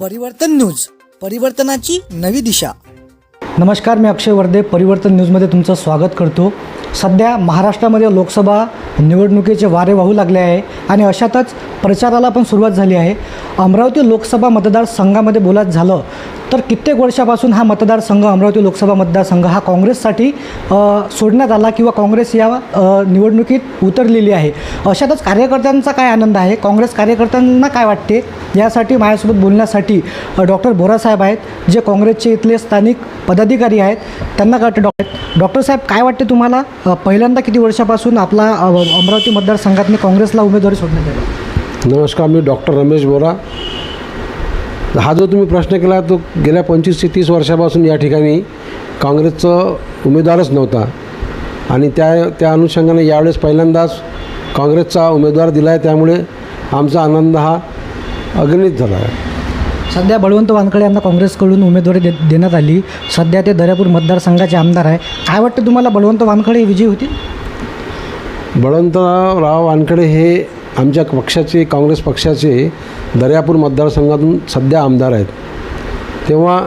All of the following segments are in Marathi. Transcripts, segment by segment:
परिवर्तन न्यूज परिवर्तनाची नवी दिशा. नमस्कार मी अक्षय वर्धे. परिवर्तन न्यूजमध्ये तुमचं स्वागत करतो. सध्या महाराष्ट्रामध्ये लोकसभा निवडणुकीचे वारे वाहू लागले आहे. आणि अशातच प्रचाराला पण सुरुवात झाली आहे. अमरावती लोकसभा मतदारसंघामध्ये बोलायचं झालं तर कित्येक वर्षापासून हा मतदारसंघ अमरावती लोकसभा मतदारसंघ हा काँग्रेससाठी सोडण्यात आला किंवा काँग्रेस या निवडणुकीत उतरलेली आहे. अशातच कार्यकर्त्यांचा काय आनंद आहे? काँग्रेस कार्यकर्त्यांना काय वाटते? यासाठी माझ्यासोबत बोलण्यासाठी डॉक्टर बोरासाहेब आहेत जे काँग्रेसचे इथले स्थानिक पदाधिकारी आहेत. त्यांना काय वाटतं डॉक्टर डॉक्टर साहेब काय वाटते तुम्हाला? पहिल्यांदा किती वर्षापासून आपला अमरावती मतदारसंघातनी काँग्रेसला उमेदवारी सोडण्यात आली नमस्कार मी डॉक्टर रमेश बोरा. हा जो तुम्ही प्रश्न केला तो गेल्या पंचवीस ते तीस वर्षापासून या ठिकाणी काँग्रेसचं उमेदवारच नव्हता. आणि त्या त्या अनुषंगाने यावेळेस पहिल्यांदाच काँग्रेसचा उमेदवार दिला आहे त्यामुळे आमचा आनंद हा अगणित झाला आहे. सध्या बळवंत वानखडे यांना काँग्रेसकडून उमेदवारी दे देण्यात आली. सध्या ते दर्यापूर मतदारसंघाचे आमदार आहे. काय वाटतं तुम्हाला बळवंत वानखडे विजयी होतील? बळवंतराव वानखडे हे आमच्या पक्षाचे काँग्रेस पक्षाचे दर्यापूर मतदारसंघातून सध्या आमदार आहेत. तेव्हा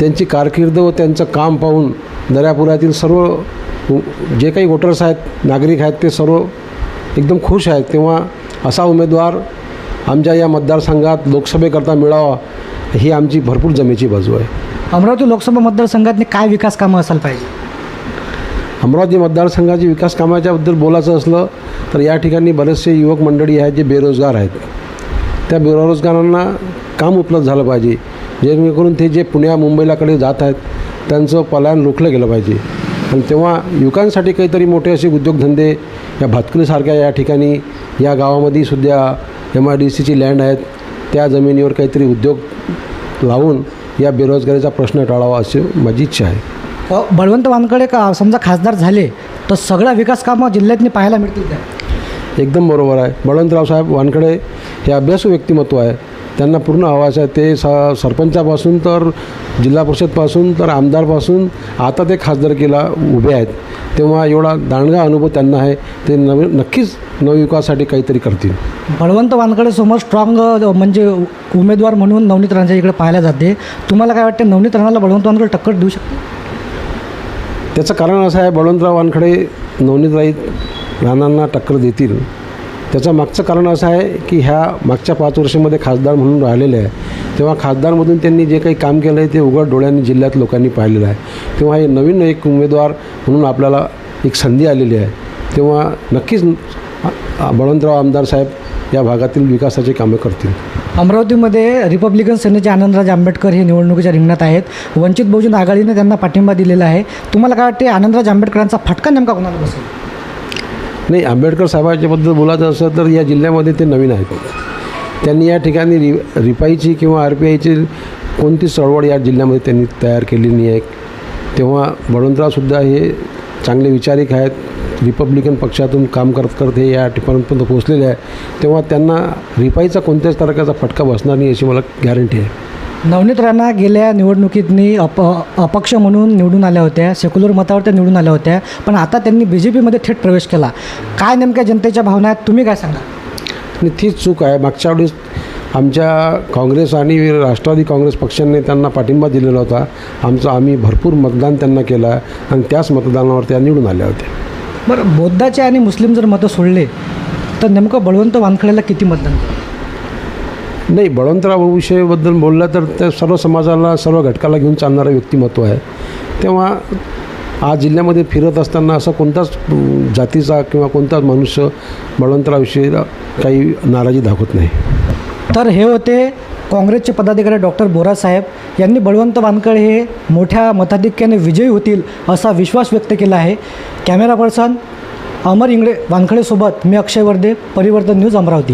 त्यांची कारकीर्द व त्यांचं काम पाहून दर्यापुरातील सर्व जे काही वोटर्स आहेत नागरिक आहेत ते सर्व एकदम खुश आहेत. तेव्हा असा उमेदवार आमच्या या मतदारसंघात लोकसभेकरता मिळावा ही आमची भरपूर जमेची बाजू आहे. अमरावती लोकसभा मतदारसंघातनी काय विकास कामं असायला पाहिजे? अमरावती मतदारसंघाची विकास कामाच्याबद्दल बोलायचं असलं तर या ठिकाणी बरेचसे युवक मंडळी आहेत जे बेरोजगार आहेत. त्या बेरोजगारांना काम उपलब्ध झालं पाहिजे. जेणेकरून ते जे पुण्या मुंबईलाकडे जात आहेत त्यांचं पलायन रोखलं गेलं पाहिजे. आणि तेव्हा युवकांसाठी काहीतरी मोठे असे उद्योगधंदे या भातकुलीसारख्या या ठिकाणी या गावामध्ये सुद्धा एम आय डी सीची लँड आहेत. त्या जमिनीवर काहीतरी उद्योग लावून या बेरोजगारीचा प्रश्न टाळावा अशी माझी इच्छा आहे. बळवंत वानकडे का समजा खासदार झाले तर सगळ्या विकास कामं जिल्ह्यातनी पाहायला मिळतील त्या एकदम बरोबर आहे. बळवंतराव साहेब वानखडे हे अभ्यासू व्यक्तिमत्व आहे. त्यांना पूर्ण हवाच आहे. ते स सरपंचापासून तर जिल्हा परिषदपासून तर आमदारपासून आता ते खासदारकीला उभे आहेत. तेव्हा एवढा दांडगा अनुभव त्यांना आहे. ते नवीन नक्कीच नवयुगासाठी काहीतरी करतील. बळवंत वानकडे स्ट्रॉंग म्हणजे उमेदवार म्हणून नवनीत राणाच्या इकडे पाहायला जाते. तुम्हाला काय वाटतं नवनीत राणाला बळवंत वानकडे टक्कर देऊ शकते त्याचं कारण असं आहे बळवंतराव वानखडे नवनीतराईत राणांना टक्कर देतील. त्याचं मागचं कारण असं आहे की ह्या मागच्या पाच वर्षामध्ये खासदार म्हणून राहिलेले आहे. तेव्हा खासदारमधून त्यांनी जे काही काम केलं आहे ते उघड डोळ्यांनी जिल्ह्यात लोकांनी पाहिलेलं आहे. तेव्हा हे नवीन एक उमेदवार म्हणून आपल्याला एक संधी आलेली आहे. तेव्हा नक्कीच बळवंतराव आमदार साहेब या भागातील विकासाची कामं करतील. अमरावतीमध्ये रिपब्लिकन सेनेचे आनंदराज आंबेडकर हे निवडणुकीच्या रिंगणात आहेत. वंचित बहुजन आघाडीने त्यांना पाठिंबा दिलेला आहे. तुम्हाला काय वाटते आनंदराज आंबेडकरांचा फटका नेमका कोणाला बसेल? नाही आंबेडकर साहेबांच्याबद्दल बोलायचं असं तर या जिल्ह्यामध्ये ते नवीन आहेत. त्यांनी या ठिकाणी रि रिपाईची किंवा आर पी आयची कोणती चळवळ या जिल्ह्यामध्ये त्यांनी तयार केली नाही. आहे तेव्हा बळवंतरावसुद्धा हे चांगले विचारिक आहेत. रिपब्लिकन पक्षातून काम करत करत हे या ठिकाणपर्यंत पोहोचलेले आहे. तेव्हा त्यांना रिपाईचा कोणत्याच तारखेचा फटका बसणार नाही अशी मला गॅरंटी आहे. नवनीत राणा गेल्या निवडणुकीतनी अप अपक्ष म्हणून निवडून आल्या होत्या सेक्युलर मतावर त्या निवडून आल्या होत्या पण आता त्यांनी बी जे पीमध्ये थेट प्रवेश केला. काय नेमक्या जनतेच्या भावना आहेत? तुम्ही काय सांगा आणि तीच चूक आहे. मागच्या वेळेस आमच्या काँग्रेस आणि राष्ट्रवादी काँग्रेस पक्षांनी त्यांना पाठिंबा दिलेला होता. आमचं आम्ही भरपूर मतदान त्यांना केलं आहे आणि त्याच मतदानावर त्या निवडून आल्या होत्या. बरं बौद्धाचे आणि मुस्लिम जर मतं सोडले तर नेमकं बळवंत वानखडेला किती मतदान नाही बळवंतराव विषयाबद्दल बोललं तर त्या सर्व समाजाला सर्व घटकाला घेऊन चालणारं व्यक्तिमत्व आहे. तेव्हा आज जिल्ह्यामध्ये फिरत असताना असा कोणताच जातीचा किंवा कोणताच मनुष्य बळवंतराविषयी काही नाराजी दाखवत नाही. तर हे होते काँग्रेसचे पदाधिकारी डॉक्टर बोरासाहेब यांनी बळवंत वानखडे हे मोठ्या मताधिक्याने विजयी होतील असा विश्वास व्यक्त केला आहे. कॅमेरा पर्सन अमर इंगळे वानखडेसोबत मी अक्षय वर्दे परिवर्तन न्यूज अमरावती.